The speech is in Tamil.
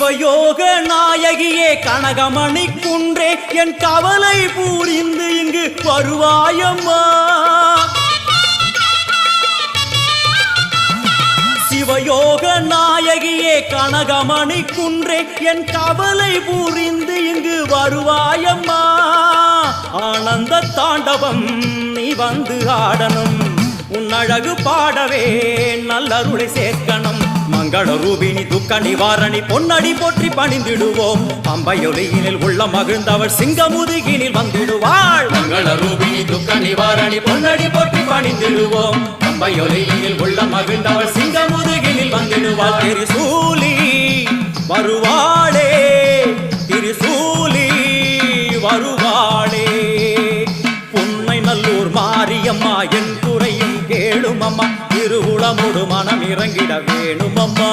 சிவயோக நாயகியே கனகமணி குன்றே என் கவலை பூரிந்து இங்கு வருவாயம்மா. சிவயோக நாயகியே கனகமணி குன்றே என் கவலை பூரிந்து இங்கு வருவாயம்மா. ஆனந்த தாண்டவம் நீ வந்து ஆடணும். உன் அழகு பாடவே நல்லருளை சேர்க்கணும். மங்கள ரூபினி துக்க நிவாரணி பொன்னடி போற்றி பணிந்திடுவோம். பம்பையொலியினில் உள்ள மகிழ்ந்தவள் சிங்கமுதுகினில் வந்திடுவாள். மங்கள ரூபினி துக்க நிவாரணி பொன்னடி போற்றி பணிந்திடுவோம். பம்பையொலியினில் உள்ள மகிழ்ந்தவள் சிங்கமுதுகினில் வந்திடுவாள். திருசூலி வருவாளே திருசூலி வருவாளே. உன்னை நல்லூர் மாரியம்மா என் குறையும் கேளுமம்மா. திருவுளமுடு மனம் இறங்கிட வேணும் அம்மா